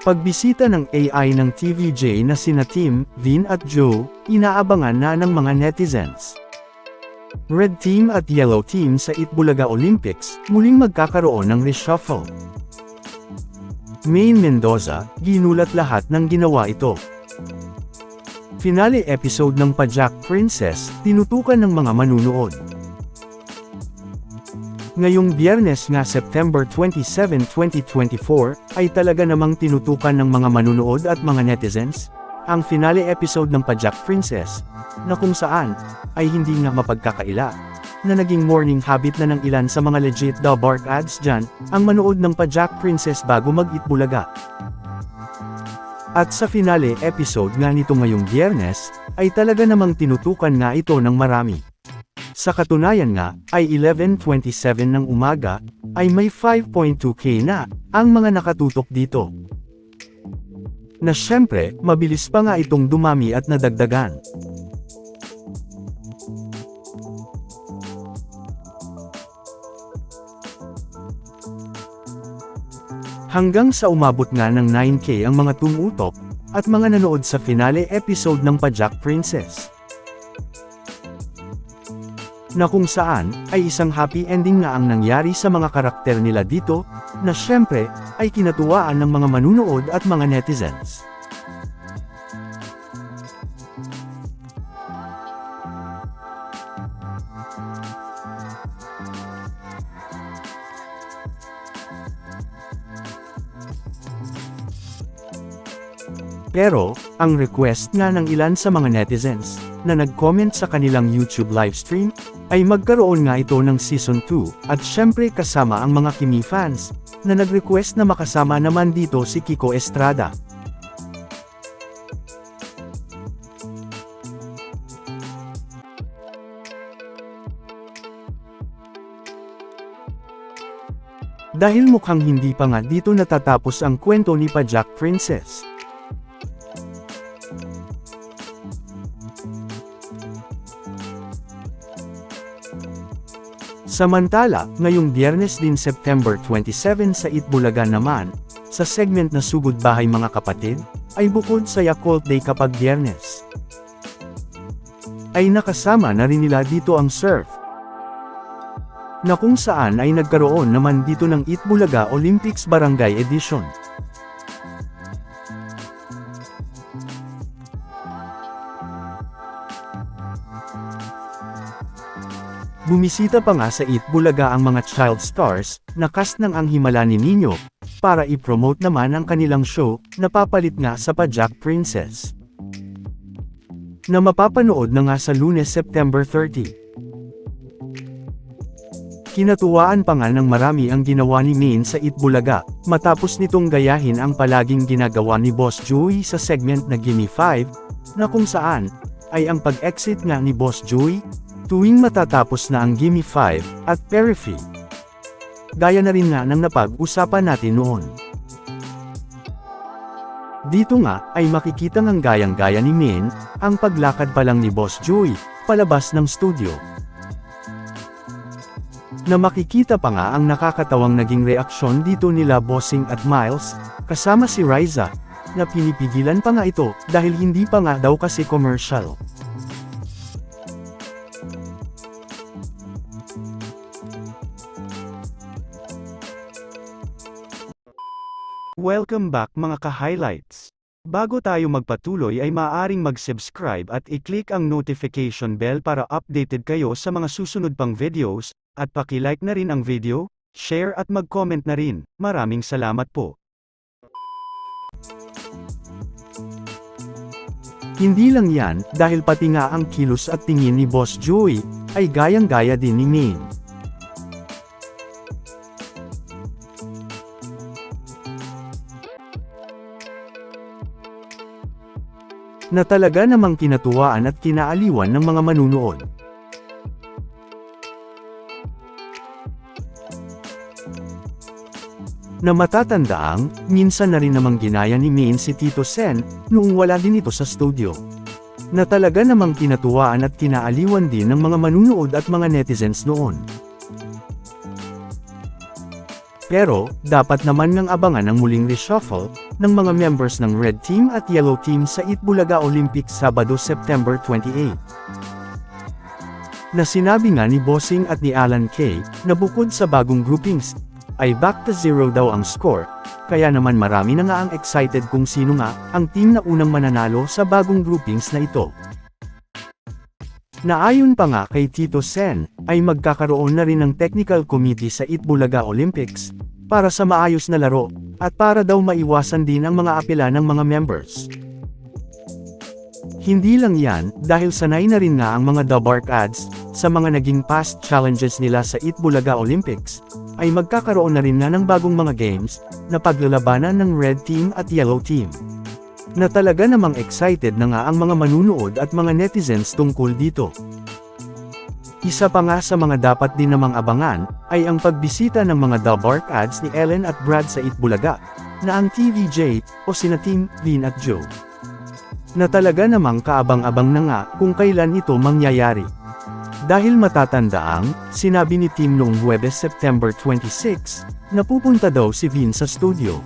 Pagbisita ng AI ng TVJ na sina Tim, Vin at Joe, inaabangan na ng mga netizens. Red Team at Yellow Team sa Itbulaga Olympics, muling magkakaroon ng reshuffle. Main Mendoza, ginulat lahat ng ginawa ito. Finale episode ng Pajak Princess, tinutukan ng mga manunood. Ngayong biyernes nga September 27, 2024, ay talaga namang tinutukan ng mga manunood at mga netizens, ang finale episode ng Pajak Princess, na kung saan, ay hindi nga mapagkakaila, na naging morning habit na ng ilan sa mga legit daw bark ads dyan, ang manood ng Pajak Princess bago mag-itbulaga. At sa finale episode nga nito ngayong biyernes, ay talaga namang tinutukan nga ito ng marami. Sa katunayan nga, ay 11.27 ng umaga, ay may 5.2k na, ang mga nakatutok dito. Na syempre, mabilis pa nga itong dumami at nadagdagan. Hanggang sa umabot nga ng 9k ang mga tumutok, at mga nanood sa finale episode ng Pajak Princess na kung saan, ay isang happy ending nga ang nangyari sa mga karakter nila dito, na syempre, ay kinatuwaan ng mga manunood at mga netizens. Pero, ang request nga ng ilan sa mga netizens, na nag-comment sa kanilang YouTube livestream, ay magkaroon nga ito ng Season 2, at syempre kasama ang mga Kimi fans, na nag-request na makasama naman dito si Kiko Estrada. Dahil mukhang hindi pa nga dito natatapos ang kwento ni Pajak Princess. Samantala, ngayong biyernes din September 27 sa Itbulaga naman, sa segment na Sugod Bahay Mga Kapatid, ay bukod sa Yakult Day kapag biyernes. Ay nakasama na rin nila dito ang surf. Na kung saan ay nagkaroon naman dito ng Itbulaga Olympics Barangay Edition. Bumisita pa nga sa Eat Bulaga ang mga child stars, na cast ng Ang Himala ni Nino, para i-promote naman ang kanilang show, na papalit nga sa Pajak Princess. Na mapapanood na nga sa lunes September 30. Kinatuwaan pa nga ng marami ang ginawa ni Min sa Itbulaga, matapos nitong gayahin ang palaging ginagawa ni Boss Joey sa segment na Gimme 5, na kung saan, ay ang pag-exit nga ni Boss Joey, tuwing matatapos na ang Gimme 5, at Periphery. Gaya na rin nga ng napag-usapan natin noon. Dito nga, ay makikita ng gayang-gaya ni Min, ang paglakad pa lang ni Boss Joey, palabas ng studio. Na makikita pa nga ang nakakatawang naging reaksyon dito nila Bossing at Miles, kasama si Riza, na pinipigilan pa nga ito, dahil hindi pa nga daw kasi commercial. Welcome back mga ka-highlights. Bago tayo magpatuloy ay maaaring mag-subscribe at i-click ang notification bell para updated kayo sa mga susunod pang videos, at paki-like na rin ang video, share at mag-comment na rin. Maraming salamat po. Hindi lang yan, dahil pati nga ang kilos at tingin ni Boss Joey, ay gayang-gaya din ni Min. Na talaga namang kinatuwaan at kinaaliwan ng mga manunood. Na matatandaang, minsan na rin namang ginaya ni Min si Tito Sen, noong wala din ito sa studio. Na talaga namang kinatuwaan at kinaaliwan din ng mga manunood at mga netizens noon. Pero, dapat naman ngang abangan ang muling reshuffle, ng mga members ng Red Team at Yellow Team sa Itbulaga Olympics Sabado September 28. Na sinabi nga ni Bossing at ni Alan Kay, na bukod sa bagong groupings, ay back to zero daw ang score, kaya naman marami na nga ang excited kung sino nga ang team na unang mananalo sa bagong groupings na ito. Naayon pa nga kay Tito Sen, ay magkakaroon na rin ng technical committee sa Itbulaga Olympics, para sa maayos na laro, at para daw maiwasan din ang mga apela ng mga members. Hindi lang yan, dahil sanay na rin nga ang mga Dabark ads, sa mga naging past challenges nila sa Itbulaga Olympics, ay magkakaroon na rin nga ng bagong mga games, na paglalabanan ng Red Team at Yellow Team. Na talaga namang excited na nga ang mga manunood at mga netizens tungkol dito. Isa pa nga sa mga dapat din namang abangan, ay ang pagbisita ng mga Dabark ads ni Ellen at Brad sa Itbulaga, na ang TVJ, o sina Team, Vin at Joe. Na talaga namang kaabang-abang na nga kung kailan ito mangyayari. Dahil matatandaang, sinabi ni Tim noong Huwebes September 26, na pupunta daw si Vin sa studio.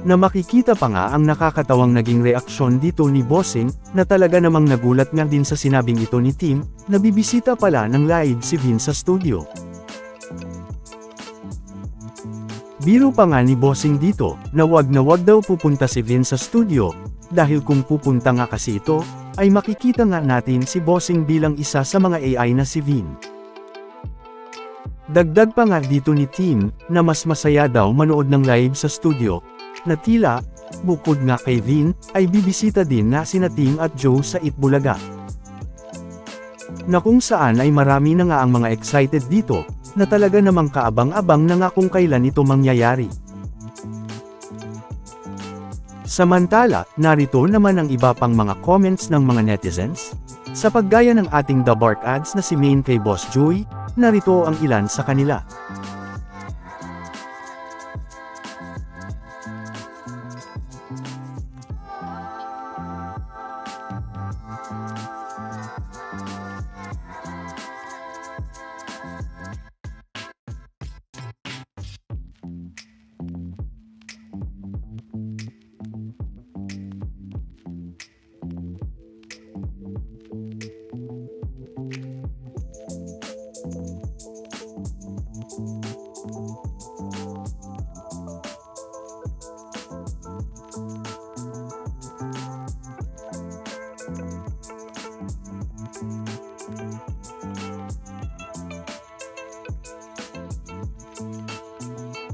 Na makikita pa nga ang nakakatawang naging reaksyon dito ni Bossing, na talaga namang nagulat nga din sa sinabing ito ni Tim, na bibisita pala ng live si Vin sa studio. Biro pa nga ni Bossing dito, na wag na wag daw pupunta si Vin sa studio, dahil kung pupunta nga kasi ito, ay makikita nga natin si Bossing bilang isa sa mga AI na si Vin. Dagdag pa nga dito ni Tim, na mas masaya daw manood ng live sa studio, na tila, bukod nga kay Vin, ay bibisita din na sina Tim at Joe sa Itbulaga. Na kung saan ay marami na nga ang mga excited dito, na talaga namang kaabang-abang na nga kung kailan ito mangyayari. Samantala, narito naman ang iba pang mga comments ng mga netizens. Sa paggaya ng ating The Bark ads na si Main kay Boss Joey, narito ang ilan sa kanila.